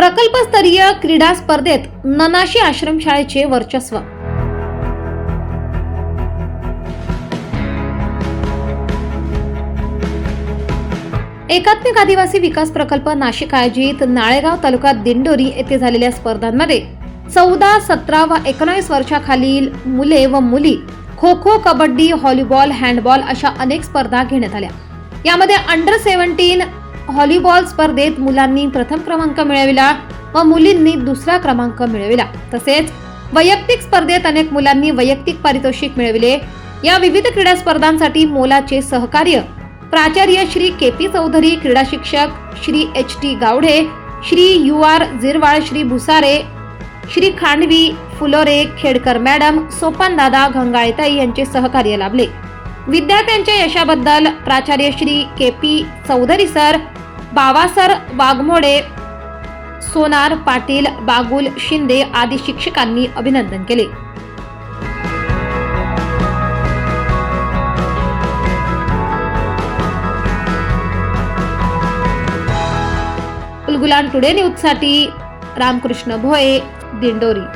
प्रकल्पस्तरीय क्रीडा स्पर्धेत ननाशी आश्रमशाळेचे वर्चस्व. एकात्मिक आदिवासी विकास प्रकल्प नाशिक आयोजित नाळेगाव तालुक्यात दिंडोरी येथे झालेल्या स्पर्धांमध्ये चौदा सतरा व एकोणावीस वर्षाखालील मुले व मुली खो खो कबड्डी व्हॉलीबॉल हँडबॉल अशा अनेक स्पर्धा घेण्यात आल्या. यामध्ये अंडर सेव्हन्टीन व्हॉलीबॉल स्पर्धेत मुलांनी प्रथम क्रमांक मिळविला व मुलींनी दुसरा क्रमांक मिळविला. तसेच वैयक्तिक स्पर्धेत अनेक मुलांनी वैयक्तिक पारितोषिक मिळविले. या विविध क्रीडा स्पर्धांसाठी मोलाचे सहकार्य प्राचार्य श्री के पी चौधरी क्रीडा शिक्षक Shri H T Gawade Shri U R Jirwal Shri Bhusare Shri Khandavi Fulore Khedkar madam सोपानदादा घंगाळेताई यांचे सहकार्य लाभले. विद्यार्थ्यांच्या यशाबद्दल प्राचार्य Shri K P Chaudhari sir बाबासर Waghmode Sonar Patil Bagul Shinde आदी शिक्षकांनी अभिनंदन केले. उलगुलान टुडे न्यूजसाठी रामकृष्ण भोये दिंडोरी.